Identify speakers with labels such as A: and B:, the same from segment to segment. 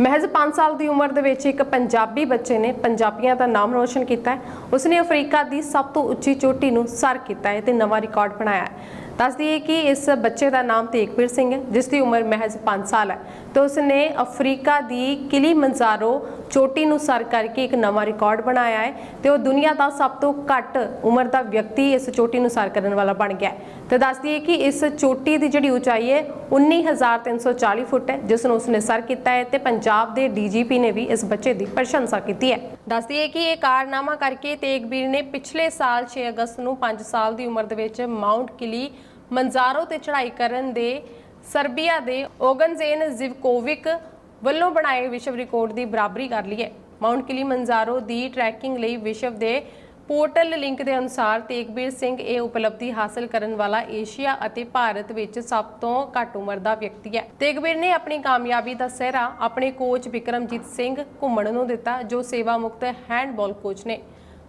A: ਮਹਿਜ਼ 5 ਸਾਲ ਦੀ ਉਮਰ ਦੇ ਵਿੱਚ ਇੱਕ ਪੰਜਾਬੀ ਬੱਚੇ ਨੇ ਪੰਜਾਬੀਆਂ ਦਾ ਨਾਮ ਰੋਸ਼ਨ ਕੀਤਾ ਹੈ। ਉਸਨੇ ਅਫਰੀਕਾ ਦੀ ਸਭ ਤੋਂ ਉੱਚੀ ਚੋਟੀ ਨੂੰ ਸਰ ਕੀਤਾ ਹੈ ਤੇ ਨਵਾਂ ਰਿਕਾਰਡ ਬਣਾਇਆ ਹੈ। ਦੱਸ ਦਈਏ ਕਿ ਇਸ ਬੱਚੇ ਦਾ ਨਾਮ ਤੇਗਵੀਰ ਸਿੰਘ ਹੈ, ਜਿਸ ਦੀ ਉਮਰ ਮਹਿਜ਼ 5 ਸਾਲ ਹੈ ਤੇ ਉਸਨੇ ਅਫਰੀਕਾ ਦੀ ਕਿਲੀ ਮੰਜ਼ਾਰੋ ਚੋਟੀ ਨੂੰ ਸਰ ਕਰਕੇ ਇੱਕ ਨਵਾਂ ਰਿਕਾਰਡ ਬਣਾਇਆ ਹੈ ਤੇ ਉਹ ਦੁਨੀਆ ਦਾ ਸਭ ਤੋਂ ਘੱਟ ਉਮਰ ਦਾ ਵਿਅਕਤੀ ਇਸ ਚੋਟੀ ਨੂੰ ਸਰ ਕਰਨ ਵਾਲਾ ਬਣ ਗਿਆ ਹੈ। ਤੇ ਦੱਸ ਦਈਏ ਕਿ ਇਸ ਚੋਟੀ ਦੀ ਜਿਹੜੀ ਉਚਾਈ ਹੈ 19340 ਫੁੱਟ ਹੈ, ਜਿਸ ਨੂੰ ਉਸਨੇ ਸਰ ਕੀਤਾ ਹੈ ਤੇ ਪੰਜਾਬ ਦੇ ਡੀਜੀਪੀ ਨੇ ਵੀ ਇਸ ਬੱਚੇ ਦੀ ਪ੍ਰਸ਼ੰਸਾ ਕੀਤੀ ਹੈ। ਦੱਸ ਦਈਏ ਕਿ ਇਹ ਕਾਰਨਾਮਾ ਕਰਕੇ ਤੇਗਬੀਰ ਨੇ ਪਿਛਲੇ ਸਾਲ 6 ਅਗਸਤ ਨੂੰ 5 ਸਾਲ ਦੀ ਉਮਰ ਦੇ ਵਿੱਚ ਮਾਉਂਟ ਕਿਲੀ, ਮੰਜ਼ਾਰੋ ਤੇ ਚੜ੍ਹਾਈ ਕਰਨ ਦੇ ਸਰਬੀਆ ਦੇ ਓਗਨਜ਼ੇਨ ਜ਼ਿਵਕੋਵਿਕ ਵੱਲੋਂ ਬਣਾਏ ਵਿਸ਼ਵ ਰਿਕਾਰਡ ਦੀ ਬਰਾਬਰੀ ਕਰ ਲਈ ਹੈ। ਮਾਉਂਟ ਕਿਲੀ, ਮੰਜ਼ਾਰੋ ਦੀ ਟਰੈਕਿੰਗ ਲਈ ਵਿਸ਼ਵ ਦੇ ਪੋਰਟਲ ਲਿੰਕ ਦੇ ਅਨੁਸਾਰ ਤੇਗਬੀਰ ਸਿੰਘ ਇਹ ਉਪਲਬਧੀ ਹਾਸਲ ਕਰਨ ਵਾਲਾ ਏਸ਼ੀਆ ਅਤੇ ਭਾਰਤ ਵਿੱਚ ਸਭ ਤੋਂ ਘੱਟ ਉਮਰ ਦਾ ਵਿਅਕਤੀ ਹੈ। ਤੇਗਬੀਰ ਨੇ ਆਪਣੀ ਕਾਮਯਾਬੀ ਦਾ ਸਿਹਰਾ ਆਪਣੇ ਕੋਚ ਵਿਕਰਮਜੀਤ ਸਿੰਘ ਘੁੰਮਣ ਨੂੰ ਦਿੱਤਾ, ਜੋ ਸੇਵਾ ਮੁਕਤ ਹੈਂਡਬਾਲ ਕੋਚ ਨੇ।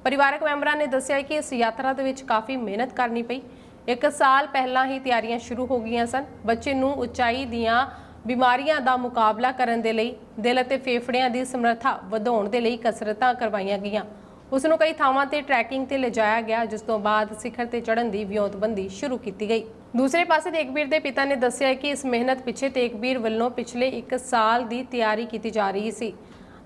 A: ਪਰਿਵਾਰਕ ਮੈਂਬਰਾਂ ਨੇ ਦੱਸਿਆ ਕਿ ਇਸ ਯਾਤਰਾ ਦੇ ਵਿੱਚ ਕਾਫੀ ਮਿਹਨਤ ਕਰਨੀ ਪਈ। ਇੱਕ ਸਾਲ ਪਹਿਲਾਂ ਹੀ ਤਿਆਰੀਆਂ ਸ਼ੁਰੂ ਹੋ ਗਈਆਂ ਸਨ। ਬੱਚੇ ਨੂੰ ਉਚਾਈ ਦੀਆਂ ਬਿਮਾਰੀਆਂ ਦਾ ਮੁਕਾਬਲਾ ਕਰਨ ਦੇ ਲਈ ਦਿਲ ਅਤੇ ਫੇਫੜਿਆਂ ਦੀ ਸਮਰੱਥਾ ਵਧਾਉਣ ਦੇ ਲਈ ਕਸਰਤਾਂ ਕਰਵਾਈਆਂ ਗਈਆਂ। ਉਸ ਨੂੰ ਕਈ ਥਾਵਾਂ ਤੇ ਟਰੈਕਿੰਗ ਤੇ ਲਿਜਾਇਆ ਗਿਆ, ਜਿਸ ਤੋਂ ਬਾਅਦ ਸਿਖਰ ਤੇ ਚੜ੍ਹਨ ਦੀ ਵਿਉਂਤਬੰਦੀ ਸ਼ੁਰੂ ਕੀਤੀ ਗਈ। ਦੂਸਰੇ ਪਾਸੇ ਤੇਗਬੀਰ ਦੇ ਪਿਤਾ ਨੇ ਦੱਸਿਆ ਕਿ ਇਸ ਮਿਹਨਤ ਪਿੱਛੇ ਤੇਗਬੀਰ ਵੱਲੋਂ ਪਿਛਲੇ 1 ਸਾਲ ਦੀ ਤਿਆਰੀ ਕੀਤੀ ਜਾ ਰਹੀ ਸੀ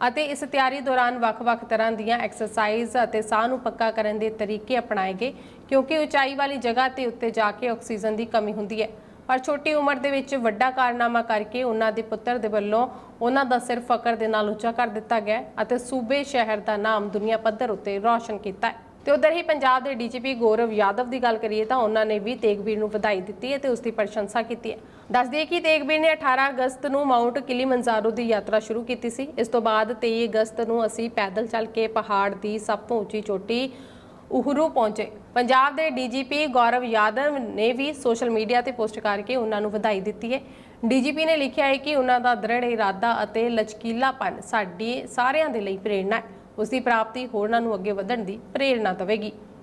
A: ਅਤੇ ਇਸ ਤਿਆਰੀ ਦੌਰਾਨ ਵੱਖ-ਵੱਖ ਤਰ੍ਹਾਂ ਦੀਆਂ ਐਕਸਰਸਾਈਜ਼ ਅਤੇ ਸਾਹ ਨੂੰ ਪੱਕਾ ਕਰਨ ਦੇ ਤਰੀਕੇ ਅਪਣਾਏ ਗਏ, ਕਿਉਂਕਿ ਉਚਾਈ ਵਾਲੀ ਜਗ੍ਹਾ ਤੇ ਉੱਤੇ ਜਾ ਕੇ ਆਕਸੀਜਨ ਦੀ ਕਮੀ ਹੁੰਦੀ ਹੈ। ਪਰ ਛੋਟੀ ਉਮਰ ਦੇ ਵਿੱਚ ਵੱਡਾ ਕਾਰਨਾਮਾ ਕਰਕੇ ਉਹਨਾਂ ਦੇ ਪੁੱਤਰ ਦੇ ਵੱਲੋਂ ਉਹਨਾਂ ਦਾ ਸਿਰ ਫਕਰ ਦੇ ਨਾਲ ਉੱਚਾ ਕਰ ਦਿੱਤਾ ਗਿਆ ਅਤੇ ਸੂਬੇ ਸ਼ਹਿਰ ਦਾ ਨਾਮ ਦੁਨੀਆ ਪੱਧਰ ਉੱਤੇ ਰੌਸ਼ਨ ਕੀਤਾ ਹੈ। ਤੇ ਉਧਰ ਹੀ ਪੰਜਾਬ ਦੇ ਡੀਜੀਪੀ ਗੌਰਵ ਯਾਦਵ ਦੀ ਗੱਲ ਕਰੀਏ ਤਾਂ ਉਹਨਾਂ ਨੇ ਵੀ ਤੇਗਵੀਰ ਨੂੰ ਵਧਾਈ ਦਿੱਤੀ ਹੈ ਤੇ ਉਸ ਦੀ ਪ੍ਰਸ਼ੰਸਾ ਕੀਤੀ ਹੈ। ਦੱਸ ਦਈਏ ਕਿ ਤੇਗਬੀਰ ਨੇ 18 ਅਗਸਤ ਨੂੰ ਮਾਊਂਟ ਕਿਲੀਮੰਜਾਰੋ ਦੀ ਯਾਤਰਾ ਸ਼ੁਰੂ ਕੀਤੀ ਸੀ। ਇਸ ਤੋਂ ਬਾਅਦ 23 ਅਗਸਤ ਨੂੰ ਅਸੀਂ ਪੈਦਲ ਚੱਲ ਕੇ ਪਹਾੜ ਦੀ ਸਭ ਤੋਂ ਉੱਚੀ ਚੋਟੀ ਉਹਰੂ ਪਹੁੰਚੇ। ਪੰਜਾਬ ਦੇ ਡੀਜੀਪੀ ਗੌਰਵ ਯਾਦਵ ਨੇ ਵੀ ਸੋਸ਼ਲ ਮੀਡੀਆ ਤੇ ਪੋਸਟ ਕਰਕੇ ਉਹਨਾਂ ਨੂੰ ਵਧਾਈ ਦਿੱਤੀ ਹੈ। ਡੀਜੀਪੀ ਨੇ ਲਿਖਿਆ ਹੈ ਕਿ ਉਹਨਾਂ ਦਾ ਦ੍ਰਿੜ ਇਰਾਦਾ ਅਤੇ ਲਚਕੀਲਾਪਨ ਸਾਡੀ ਸਾਰਿਆਂ ਦੇ ਲਈ ਪ੍ਰੇਰਣਾ ਹੈ। ਉਸ ਦੀ ਪ੍ਰਾਪਤੀ ਹੋਰਨਾਂ ਨੂੰ ਅੱਗੇ ਵਧਣ ਦੀ ਪ੍ਰੇਰਣਾ ਦੇਵੇਗੀ।